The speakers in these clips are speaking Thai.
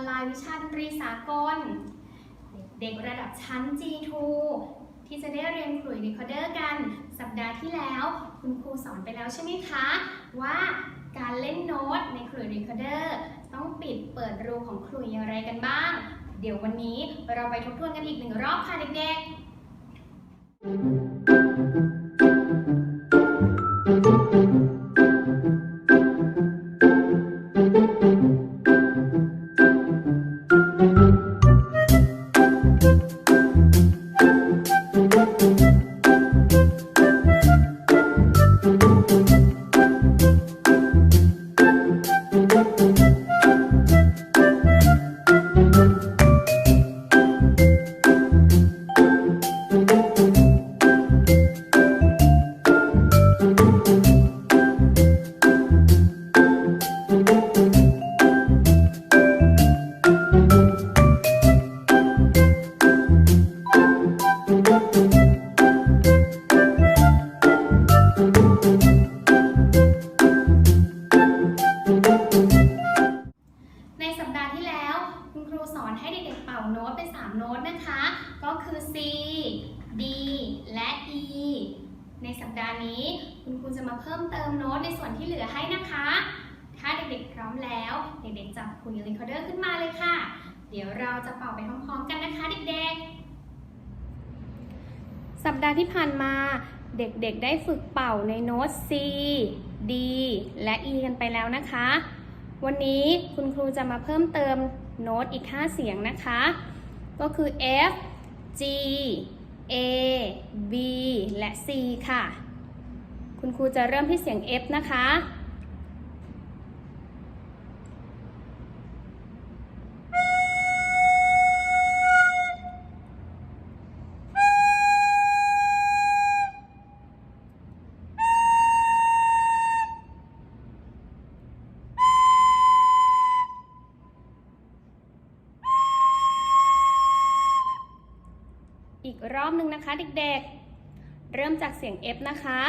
ออนไลน์วิชาดนตรีสากล เด็กระดับชั้น G2 ที่จะได้เรียนขลุ่ยรีคอร์เดอร์กัน สัปดาห์ที่แล้ว คุณครูสอนไปแล้วใช่ไหมคะ ว่าการเล่นโน้ตในขลุ่ยรีคอร์เดอร์ต้องปิดเปิดรูของขลุ่ยอย่างไรกันบ้าง เดี๋ยววันนี้เราไปทบทวนกันอีกหนึ่งรอบค่ะเด็กๆ สัปดาห์ที่แล้ว คุณครูสอนให้เด็กๆเป่าโน้ตเป็น 3 โน้ตนะคะ ก็คือ C D และ E ในสัปดาห์นี้คุณครูจะมาเพิ่มเติมโน้ตในส่วนที่เหลือให้นะคะ ถ้าเด็กๆพร้อมแล้ว เด็กๆจับคุยรีคอร์เดอร์ขึ้นมาเลยค่ะ เดี๋ยวเราจะเป่าไปพร้อมๆกันนะคะเด็กๆ สัปดาห์ที่ผ่านมาเด็กๆ ได้ฝึกเป่าในโน้ต C D และ E กันไปแล้วนะคะ วันนี้คุณครูจะมาเพิ่มเติมโน้ตอีก 5 เสียงนะคะ ก็คือ F G A B และ C ค่ะ คุณครูจะเริ่มที่เสียง F นะคะ อีกรอบหนึ่งนะคะเด็กๆ เริ่มจากเสียง F นะคะ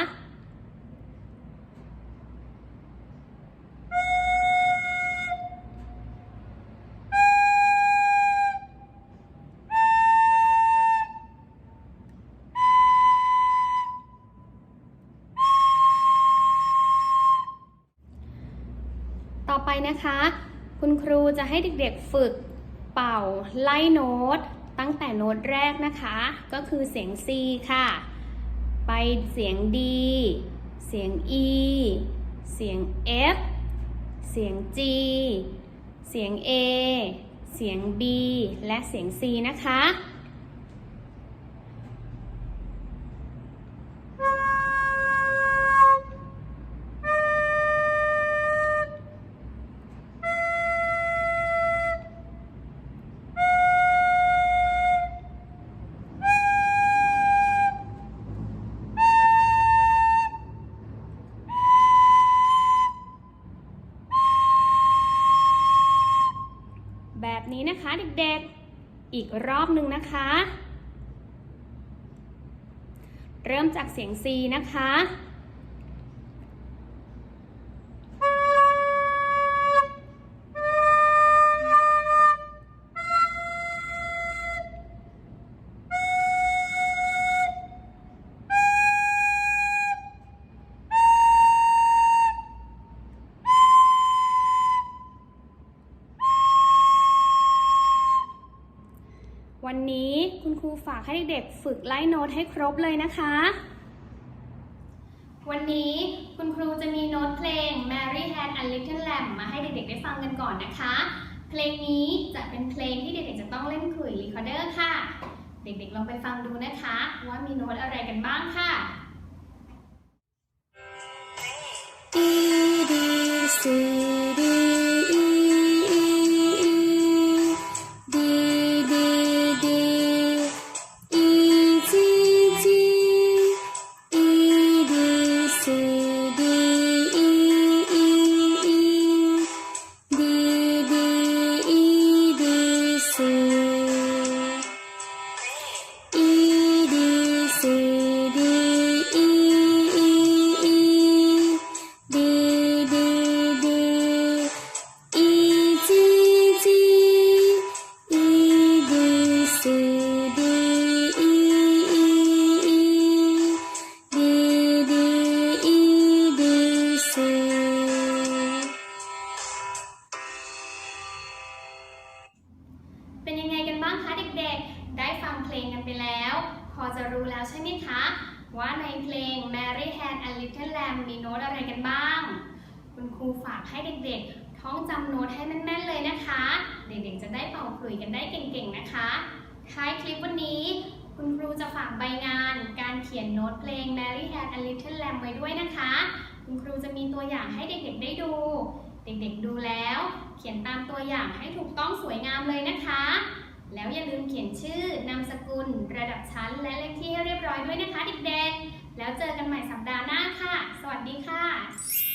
ต่อไปนะคะ คุณครูจะให้เด็กๆฝึกเป่าไล่โน้ต ตั้งแต่โน้ตแรกนะคะ ก็คือเสียง C ค่ะ ไปเสียง D เสียง E เสียง F เสียง G เสียง A เสียง B และเสียง C นะคะ แบบนี้นะคะเด็กๆ อีกรอบหนึ่งนะคะ เริ่มจากเสียง C นะคะ ฝากให้เด็กๆฝึกไล่โน้ตให้ครบเลยนะคะ วันนี้คุณครูจะมีโน้ตเพลง Mary Had a Little Lamb มาให้เด็กๆได้ฟังกันก่อนนะคะ เพลงนี้จะเป็นเพลงที่เด็กๆจะต้องเล่นขลุ่ยรีคอร์เดอร์ค่ะ เด็กๆลองไปฟังดูนะคะ ว่ามีโน้ตอะไรกันบ้างค่ะ E D C พอจะรู้แล้ว่าในเพลง Mary Had a Little Lamb มีโน้ตอะไรกันบ้าง คุณครูฝากให้เด็กๆ ท่องจำโน้ตให้แม่นๆเลยนะคะ เด็กๆจะได้เป่าขลุ่ยกันได้เก่งๆนะคะ ท้ายคลิปวันนี้ คุณครูจะฝากใบงานการเขียนโน้ตเพลง Mary Had a Little Lamb ไว้ด้วยนะคะ คุณครูจะมีตัวอย่างให้เด็กๆได้ดู เด็กๆดูแล้ว เขียนตามตัวอย่างให้ถูกต้องสวยงามเลยนะคะ แล้วอย่าลืมเขียนชื่อนามสกุล ระดับชั้น และเลขที่ให้เรียบร้อยด้วยนะคะเด็กๆ แล้วเจอกันใหม่สัปดาห์หน้าค่ะ สวัสดีค่ะ